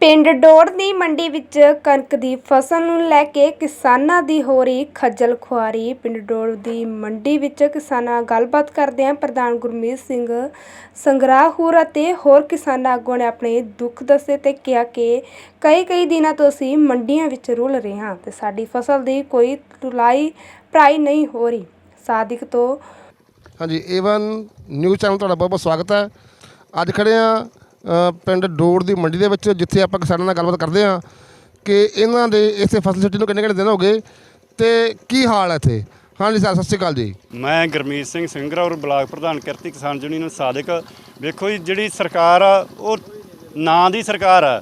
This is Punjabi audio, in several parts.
ਪਿੰਡ ਡੋੜ ਦੀ ਮੰਡੀ ਵਿੱਚ ਕਣਕ ਦੀ ਫਸਲ ਨੂੰ ਲੈ ਕੇ ਕਿਸਾਨਾਂ ਦੀ ਹੋ ਰਹੀ ਖੱਜਲ ਖੁਆਰੀ। ਪਿੰਡ ਡੋੜ ਦੀ ਮੰਡੀ ਵਿੱਚ ਕਿਸਾਨਾਂ ਨਾਲ ਗੱਲਬਾਤ ਕਰਦੇ ਹਾਂ। ਪ੍ਰਧਾਨ ਗੁਰਮੀਤ ਸਿੰਘ ਸੰਗਰਾਹੂਰ ਅਤੇ ਹੋਰ ਕਿਸਾਨਾਂ ਆਗੂਆਂ ਨੇ ਆਪਣੇ ਦੁੱਖ ਦੱਸੇ ਤੇ ਕਿਹਾ ਕਿ ਕਈ ਕਈ ਦਿਨਾਂ ਤੋਂ ਅਸੀਂ ਮੰਡੀਆਂ ਵਿੱਚ ਰੁਲ ਰਹੇ ਹਾਂ ਤੇ ਸਾਡੀ ਫਸਲ ਦੀ ਕੋਈ ਤੁਲਾਈ ਭਰਾਈ ਨਹੀਂ ਹੋ ਰਹੀ। ਸਾਦਿਕ ਤੋਂ ਹਾਂਜੀ ਏਵਨ ਨਿਊਜ਼ ਚੈਨਲ ਤੁਹਾਡਾ ਬਹੁਤ ਬਹੁਤ ਸਵਾਗਤ ਹੈ। ਅੱਜ ਖੜੇ ਆ ਪਿੰਡ ਡੋੜ ਦੀ ਮੰਡੀ ਦੇ ਵਿੱਚ, ਜਿੱਥੇ ਆਪਾਂ ਕਿਸਾਨਾਂ ਨਾਲ ਗੱਲਬਾਤ ਕਰਦੇ ਹਾਂ, ਕਿ ਇਹਨਾਂ ਦੇ ਇਸੇ ਫਸਲ ਸਿੱਟੀ ਨੂੰ ਕਿੰਨੇ ਕਿੰਨੇ ਦਿਨ ਹੋ ਗਏ ਤੇ ਕੀ ਹਾਲ ਹੈ ਇੱਥੇ? ਹਾਂਜੀ ਸਰ, ਸਤਿ ਸ਼੍ਰੀ ਅਕਾਲ ਜੀ। ਮੈਂ ਗੁਰਮੀਤ ਸਿੰਘ ਸਿੰਗਰਾ ਔਰ ਬਲਾਕ ਪ੍ਰਧਾਨ ਕਿਰਤੀ ਕਿਸਾਨ ਯੂਨੀਅਨ ਸਾਦਿਕ। ਵੇਖੋ ਜੀ, ਜਿਹੜੀ ਸਰਕਾਰ ਆ, ਉਹ ਨਾਂ ਦੀ ਸਰਕਾਰ ਆ।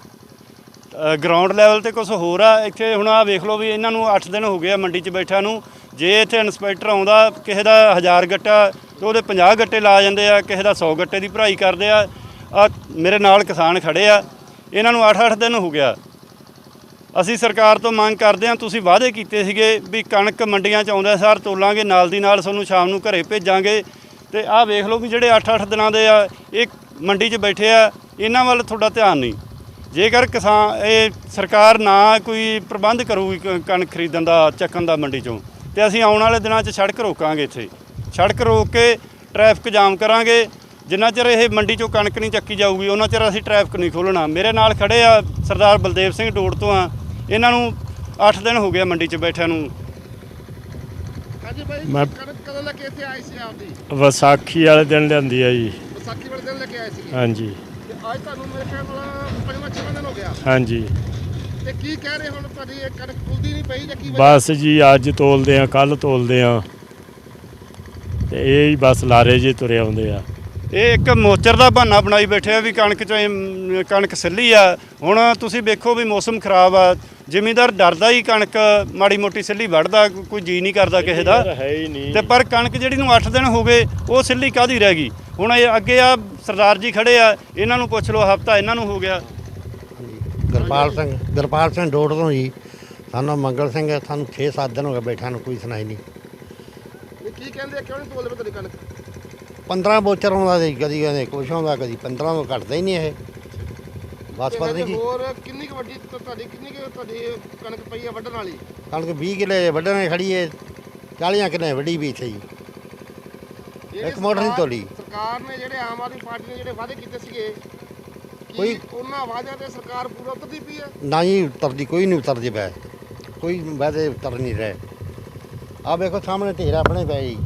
ਗਰਾਊਂਡ ਲੈਵਲ ਤੇ ਕੁਝ ਹੋਰ ਆ, ਇੱਥੇ ਹੁਣ ਆ ਵੇਖ ਲਓ ਵੀ ਇਹਨਾਂ ਨੂੰ 8 ਦਿਨ ਹੋ ਗਏ ਆ ਮੰਡੀ 'ਚ ਬੈਠਿਆਂ ਨੂੰ। ਜੇ ਇੱਥੇ ਇਨਸਪੈਕਟਰ ਆਉਂਦਾ, ਕਿਸੇ ਦਾ 1000 ਗੱਟਾ, ਤੇ ਉਹਦੇ 50 ਗੱਟੇ ਲਾ ਜਾਂਦੇ ਆ, ਕਿਸੇ ਦਾ 100 ਗੱਟੇ ਦੀ ਭਰਾਈ ਕਰਦੇ ਆ। ਆ ਮੇਰੇ ਨਾਲ ਕਿਸਾਨ ਖੜੇ ਆ, ਇਹਨਾਂ ਨੂੰ 8-8 ਦਿਨ ਹੋ ਗਿਆ। ਅਸੀਂ ਸਰਕਾਰ ਤੋਂ ਮੰਗ ਕਰਦੇ ਹਾਂ, ਤੁਸੀਂ ਵਾਅਦੇ ਕੀਤੇ ਸੀਗੇ ਵੀ ਕਣਕ ਮੰਡੀਆਂ 'ਚ ਆਉਂਦਾ ਸਾਰ ਤੋਲਾਂਗੇ, ਨਾਲ ਦੀ ਨਾਲ ਤੁਹਾਨੂੰ ਸ਼ਾਮ ਨੂੰ ਘਰੇ ਭੇਜਾਂਗੇ। ਤੇ ਆਹ ਵੇਖ ਲਓ ਵੀ ਜਿਹੜੇ 8-8 ਦਿਨਾਂ ਦੇ ਆ, ਇਹ ਮੰਡੀ 'ਚ ਬੈਠੇ ਆ, ਇਹਨਾਂ ਵੱਲ ਤੁਹਾਡਾ ਧਿਆਨ ਨਹੀਂ। ਜੇਕਰ ਕਿਸਾਨ, ਇਹ ਸਰਕਾਰ ਨਾ ਕੋਈ ਪ੍ਰਬੰਧ ਕਰੂਗੀ ਕ- ਕਣਕ ਖਰੀਦਣ ਦਾ, ਚੱਕਣ ਦਾ ਮੰਡੀ 'ਚੋਂ, ਤੇ ਅਸੀਂ ਆਉਣ ਵਾਲੇ ਦਿਨਾਂ 'ਚ ਸੜਕ ਰੋਕਾਂਗੇ ਇੱਥੇ। ਸੜਕ ਰੋਕ ਕੇ ਟ੍ਰੈਫਿਕ ਜਾਮ ਕਰਾਂਗੇ ਜਿੰਨਾ ਚਿਰ ਇਹ ਮੰਡੀ 'ਚੋਂ ਕਣਕ ਨਹੀਂ ਚੱਕੀ ਜਾਊਗੀ ਉਹਨਾਂ ਚਿਰ ਅਸੀਂ ਟ੍ਰੈਫਿਕ ਨਹੀਂ ਖੋਲ੍ਹਣਾ। ਮੇਰੇ ਨਾਲ ਖੜੇ ਆ ਸਰਦਾਰ ਬਲਦੇਵ ਸਿੰਘ ਡੋੜ ਤੋਂ ਆ। ਇਹਨਾਂ ਨੂੰ 8 ਦਿਨ ਹੋ ਗਏ ਆ ਮੰਡੀ 'ਚ ਬੈਠਿਆਂ ਨੂੰ। ਹਾਂਜੀ ਭਾਈ ਮੈਂ- ਕਣਕ ਕਦੋਂ ਲੈ ਕੇ ਇੱਥੇ ਆਏ ਸੀ ਆਪਦੀ? ਵਿਸਾਖੀ ਵਾਲੇ ਦਿਨ ਲਿਆਂਦੀ ਆ ਜੀ। ਵਿਸਾਖੀ ਵਾਲੇ ਦਿਨ ਲੈ ਕੇ ਆਏ ਸੀ? ਹਾਂਜੀ। ਤੇ ਅੱਜ ਤੁਹਾਨੂੰ ਮੇਰੇ ਖਿਆਲ ਨਾਲ ਪੰਜਵਾਂ ਛੇਵਾਂ ਦਿਨ ਹੋ ਗਿਆ। ਹਾਂਜੀ। ਤੇ ਕੀ ਕਹਿ ਰਹੇ ਹੁਣ ਤੁਹਾਡੀ ਇਹ ਕਣਕ ਖੁੱਲਦੀ ਨਹੀਂ ਪਈ ਜਾਂ ਕੀ ਬਸ ਜੀ ਅੱਜ ਤੋਲਦੇ ਆ ਕੱਲ ਤੋਲਦੇ ਆ। ਤੇ ਇਹ ਹੀ ਬਸ ਲਾਰੇ ਜੇ ਤੁਰੇ ਆਉਂਦੇ ਆ। ਇਹ ਇੱਕ ਮੋਚਰ ਦਾ ਬਹਾਨਾ ਬਣਾਈ ਬੈਠੇ ਆ ਵੀ ਕਣਕ 'ਚ ਕਣਕ ਸਿੱਲੀ ਆ। ਹੁਣ ਤੁਸੀਂ ਵੇਖੋ ਵੀ ਮੌਸਮ ਖਰਾਬ ਆ। ਜ਼ਿਮੀਂਦਾਰ ਡਰਦਾ ਹੀ ਕਣਕ ਮਾੜੀ ਮੋਟੀ ਸਿੱਲੀ ਵੜਦਾ ਕੋਈ ਜੀ ਨਹੀਂ ਕਰਦਾ ਕਿਸੇ ਦਾ। ਹੈ ਹੀ ਨਹੀਂ। ਤੇ ਪਰ ਕਣਕ ਜਿਹੜੀ ਨੂੰ 8 ਦਿਨ ਹੋ ਗਏ ਉਹ ਸਿੱਲੀ ਕਾਦੀ ਰਹਿ ਗਈ? ਹੁਣ ਇਹ ਅੱਗੇ ਆ ਸਰਦਾਰ ਜੀ ਖੜੇ ਆ ਇਹਨਾਂ ਨੂੰ ਪੁੱਛ ਲਓ ਹਫਤਾ ਇਹਨਾਂ ਨੂੰ ਹੋ ਗਿਆ। ਗੁਰਪਾਲ ਸਿੰਘ ਗੁਰਪਾਲ ਸਿੰਘ ਡੋੜ ਤੋਂ ਜੀ। ਸਾਨੂੰ ਮੰਗਲ ਸਿੰਘ ਸਾਨੂੰ 6-7 ਦਿਨ ਹੋ ਗਏ ਬੈਠਾ ਨੂੰ ਕੋਈ ਸੁਣਾਈ ਨਹੀਂ। ਇਹ ਕੀ ਕਹਿੰਦੇ ਕਿਉਂ ਨਹੀਂ ਤੋਲਦੇ ਤੁਹਾਡੀ ਕਣਕ? 15 ਬੋਚਰ ਆਉਂਦਾ ਸੀ ਕਦੀ ਕਹਿੰਦੇ ਕੁਛ ਆਉਂਦਾ ਕਦੀ 15 ਤੋਂ ਘਟਦਾ ਹੀ ਨਹੀਂ ਇਹ। ਬਸ ਪਤਾ ਨਹੀਂ ਕੀ ਹੋਰ ਕਿੰਨੀ ਕੁ ਵੱਡੀ ਤ- ਤੁਹਾਡੀ ਕਿੰਨੀ ਕੁ ਤੁਹਾਡੀ ਕਣਕ ਪਈ ਆ ਵੱਢਣ ਵਾਲੀ? ਕਣਕ 20 ਕਿਲੇ ਵੱਢਣੇ ਖੜੀ ਹੈ 40 ਕਿਲੇ ਵੱਡੀ ਵੀ ਇੱਥੇ ਜੀ। ਜਿਹੜੀ ਇੱਕ ਮੋਟਰ ਨਹੀਂ ਸਰਕਾਰ- ਤੋਲੀ। ਸਰਕਾਰ ਨੇ ਜਿਹੜੇ ਆਮ ਆਦਮੀ ਪਾਰਟੀ ਨੇ ਜਿਹੜੇ ਵਾਅਦੇ ਕੀਤੇ ਸੀਗੇ ਕੋਈ- ਉਹਨਾਂ ਵਾਅਦਿਆਂ ਤੇ ਸਰਕਾਰ ਪੂਰਾ ਉਤਰਦੀ ਪਈ ਆ? ਨਾ ਹੀ ਉਤਰਦੀ ਕੋਈ ਨਹੀਂ ਉਤਰਦੀ ਪੈ ਕੋਈ ਵਾਦੇ ਉਤਰ ਨਹੀਂ ਰਹੇ। ਆ ਵੇਖੋ ਸਾਹਮਣੇ ਢੇਰ ਆਪਣੇ ਪਏ ਜੀ।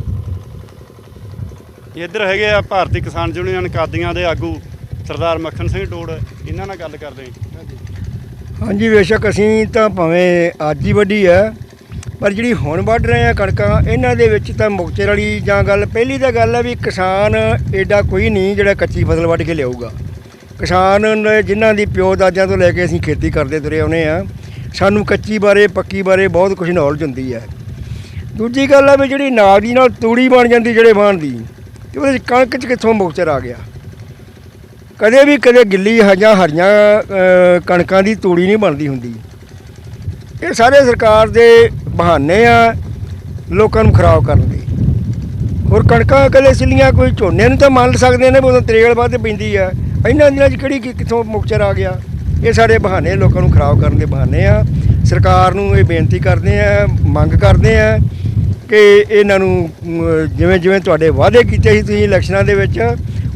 ਇੱਧਰ ਹੈਗੇ ਆ ਭਾਰਤੀ ਕਿਸਾਨ ਯੂਨੀਅਨ ਕਾਦੀਆਂ ਦੇ ਆਗੂ ਸਰਦਾਰ ਮੱਖਣ ਸਿੰਘ ਟੋੜ ਇਹਨਾਂ ਨਾਲ ਗੱਲ ਕਰਦੇ ਹਾਂ ਹਾਂਜੀ, ਬੇਸ਼ੱਕ ਅਸੀਂ ਤਾਂ ਭਾਵੇਂ ਅੱਜ ਹੀ ਵੱਢੀ ਹੈ ਪਰ ਜਿਹੜੀ ਹੁਣ ਵੱਢ ਰਹੇ ਆ ਕਣਕਾਂ, ਇਹਨਾਂ ਦੇ ਵਿੱਚ ਤਾਂ ਮੁਕਚਰ ਵਾਲੀ ਜਾਂ ਗੱਲ, ਪਹਿਲੀ ਤਾਂ ਗੱਲ ਹੈ ਵੀ ਕਿਸਾਨ ਐਡਾ ਕੋਈ ਨਹੀਂ ਜਿਹੜਾ ਕੱਚੀ ਫਸਲ ਵੱਢ ਕੇ ਲਿਆਊਗਾ। ਕਿਸਾਨ ਨੇ ਜਿਨ੍ਹਾਂ ਦੀ ਪਿਓ ਦਾਦਿਆਂ ਤੋਂ ਲੈ ਕੇ ਅਸੀਂ ਖੇਤੀ ਕਰਦੇ ਤੁਰੇ ਆਉਨੇ ਆ, ਸਾਨੂੰ ਕੱਚੀ ਬਾਰੇ, ਪੱਕੀ ਬਾਰੇ ਬਹੁਤ ਕੁਝ ਨੌਲੇਜ ਹੁੰਦੀ ਹੈ ਦੂਜੀ ਗੱਲ ਹੈ ਵੀ ਜਿਹੜੀ ਨਾਲ ਦੀ ਨਾਲ ਤੂੜੀ ਬਣ ਜਾਂਦੀ, ਜਿਹੜੇ ਬਾਣ ਦੀ ਤੇ ਉਹਦੇ 'ਚ ਕਣਕ 'ਚ ਕਿੱਥੋਂ ਮੁਕਤੇਰ ਆ ਗਿਆ? ਕਦੇ ਵੀ ਕਦੇ ਗਿੱਲੀ ਹਜਾਂ ਹਰੀਆਂ ਕਣਕਾਂ ਦੀ ਤੂੜੀ ਨਹੀਂ ਬਣਦੀ ਹੁੰਦੀ। ਇਹ ਸਾਰੇ ਸਰਕਾਰ ਦੇ ਬਹਾਨੇ ਆ ਲੋਕਾਂ ਨੂੰ ਖਰਾਬ ਕਰਨ ਦੇ। ਹੋਰ ਕਣਕਾਂ ਕਦੇ ਸਿੱਲੀਆਂ ਕੋਈ ਝੋਨੇ ਨੂੰ ਤਾਂ ਮੰਨ ਸਕਦੇ ਨੇ ਉਦੋਂ ਤਰੇਲ ਵੱਧ ਪੈਂਦੀ ਆ। ਇਹਨਾਂ ਦਿਨਾਂ 'ਚ ਕਿਹੜੀ ਕਿ- ਕਿੱਥੋਂ ਮੁਕਚਰ ਆ ਗਿਆ? ਇਹ ਸਾਰੇ ਬਹਾਨੇ, ਲੋਕਾਂ ਨੂੰ ਖਰਾਬ ਕਰਨ ਦੇ ਬਹਾਨੇ ਆ। ਸਰਕਾਰ ਨੂੰ ਇਹ ਬੇਨਤੀ ਕਰਦੇ ਆ, ਮੰਗ ਕਰਦੇ ਆ ਕਿ ਇਹਨਾਂ ਨੂੰ ਜਿਵੇਂ ਜਿਵੇਂ ਤੁਹਾਡੇ ਵਾਅਦੇ ਕੀਤੇ ਸੀ ਤੁਸੀਂ ਇਲੈਕਸ਼ਨਾਂ ਦੇ ਵਿੱਚ,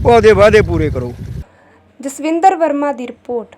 ਉਹ ਆਪਦੇ ਵਾਅਦੇ ਪੂਰੇ ਕਰੋ। ਜਸਵਿੰਦਰ ਵਰਮਾ ਦੀ ਰਿਪੋਰਟ।